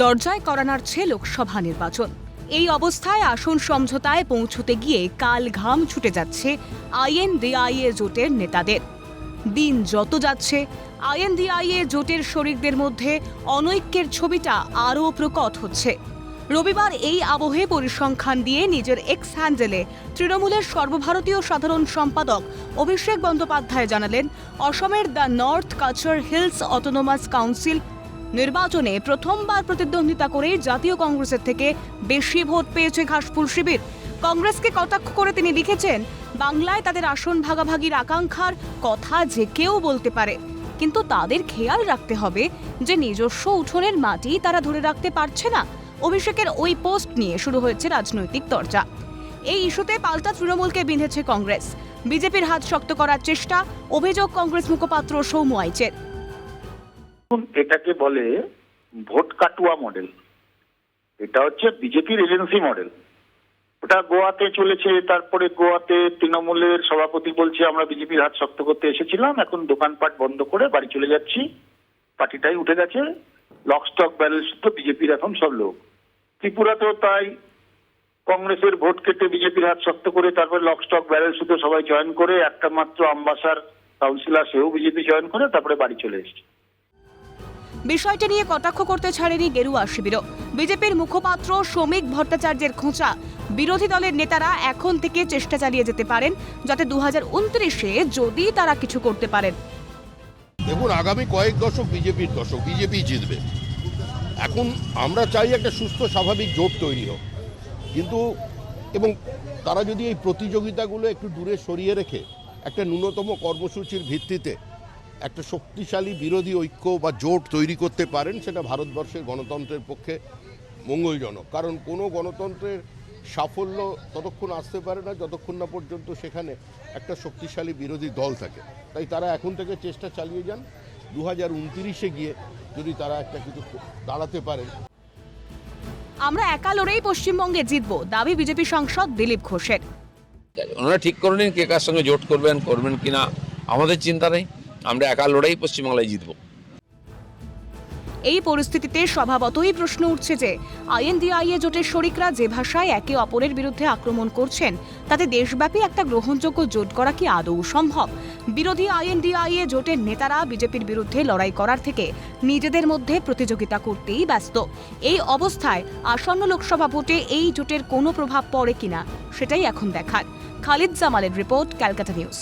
দরজায় করা নাড়ছে লোকসভা নির্বাচন। এই অবস্থায় আসন সমঝোতায় পৌঁছতে গিয়ে কাল ঘাম ছুটে যাচ্ছে আইএনডিআইএ জোটের নেতাদের। দিন যত যাচ্ছে, আইএনডিআইএ জোটের শরিকদের মধ্যে অনৈক্যের ছবিটা আরও প্রকট হচ্ছে। রবিবার এই আবহে পরিসংখ্যান দিয়ে নিজের এক্স হ্যান্ডেলে তৃণমূলের সর্বভারতীয় সাধারণ সম্পাদক অভিষেক বন্দ্যোপাধ্যায় জানালেন, অসমের the North Cachar Hills Autonomous Council নির্বাচনে প্রথমবার প্রতিদ্বন্দ্বিতা করে জাতীয় কংগ্রেসের থেকে বেশি ভোট পেয়েছে ঘাসফুল শিবির। কংগ্রেসকে কটাক্ষ করে তিনি লিখেছেন, বাংলায় তাদের আসন ভাগাভাগির আকাঙ্ক্ষার কথা যে কেউ বলতে পারে। কিন্তু তাদের খেয়াল রাখতে হবে যে নিজস্ব উঠোনের মাটি তারা ধরে রাখতে পারছে না। অভিষেকের ওই পোস্ট নিয়ে শুরু হয়েছে রাজনৈতিক চর্চা এই ইস্যুতে পাল্টা তৃণমূলকে বিঁধেছে কংগ্রেস। বিজেপির হাত শক্ত করার চেষ্টা, অভিযোগ কংগ্রেস মুখপাত্র সৌম্য আইচের। এটাকে বলে ভোট কাটুয়া মডেল এটা হচ্ছে বিজেপির এজেন্সি মডেল ওটা গোয়াতে চলেছে, তারপরে গোয়াতে তৃণমূলের সভাপতি বলছে, আমরা বিজেপির হাত শক্ত করতে এসেছিলাম, এখন দোকানপাট বন্ধ করে বাড়ি চলে যাচ্ছি। পার্টিটাই উঠে গেছে। লক, স্টক ব্যালেন্স তো বিজেপির এখন সব লোক। ত্রিপুরাতেও তাই। কংগ্রেসের ভোট কেটে বিজেপির হাত শক্ত করে তারপর লক, স্টক ব্যালেন্স তো সবাই জয়েন করে, একটা মাত্র আম্বাসার কাউন্সিলর সেও বিজেপি জয়েন করে, তারপরে বাড়ি চলে এসেছে। বিষয়টি নিয়ে কটাক্ষ করতে ছাড়েনি গেরুয়া শিবিরও। বিজেপির মুখপাত্র শ্রমিক ভট্টাচার্যের খোঁচা। বিরোধী দলের নেতারা এখন থেকে চেষ্টা চালিয়ে যেতে পারেন, যাতে দু হাজার যদি তারা কিছু করতে পারেন। দেখুন, আগামী কয়েক দশক বিজেপির দশক, বিজেপি জিতবে। এখন আমরা চাই একটা সুস্থ, স্বাভাবিক জোট তৈরি হোক। কিন্তু, এবং তারা যদি এই প্রতিযোগিতাগুলো একটু দূরে সরিয়ে রেখে একটা ন্যূনতম কর্মসূচির ভিত্তিতে একটা শক্তিশালী বিরোধী ঐক্য বা জোট তৈরি করতে পারেন সেটা ভারতবর্ষের গণতন্ত্রের পক্ষে মঙ্গলজনক। কারণ কোনো গণতন্ত্রের সাফল্য ততক্ষণ আসতে পারে না যতক্ষণ না পর্যন্ত সেখানে একটা শক্তিশালী বিরোধী দল থাকে। তাই তারা এখন থেকে চেষ্টা চালিয়ে যান। দু হাজার উনতিরিশে গিয়ে যদি তারা একটা কিছু দাঁড়াতে পারেন। আমরা একা লড়েই পশ্চিমবঙ্গে জিতব দাবি বিজেপি সাংসদ দিলীপ ঘোষের। ওনারা ঠিক করে নিন কে কার সঙ্গে জোট করবেন করবেন কিনা আমাদের চিন্তা নেই। আমরা একা লড়াই পশ্চিমবাংলায় জিতবো। এই পরিস্থিতিতে স্বভাবতই প্রশ্ন উঠছে যে, আইএনডিআইএ জোটের শরিকরা যে ভাষায় একে অপরের বিরুদ্ধে আক্রমণ করছেন, তাতে দেশব্যাপী একটা গ্রহণযোগ্য জোট করা কি আদৌ সম্ভব? বিরোধী আইএনডিআইএ জোটের নেতারা বিজেপির বিরুদ্ধে লড়াই করার থেকে নিজেদের মধ্যে প্রতিযোগিতা করতেই ব্যস্ত। এই অবস্থায় আসন্ন লোকসভা ভোটে এই জোটের কোনো প্রভাব পড়ে কিনা, সেটাই এখন দেখার। খালিদ জামালের রিপোর্ট, ক্যালকাটা নিউজ।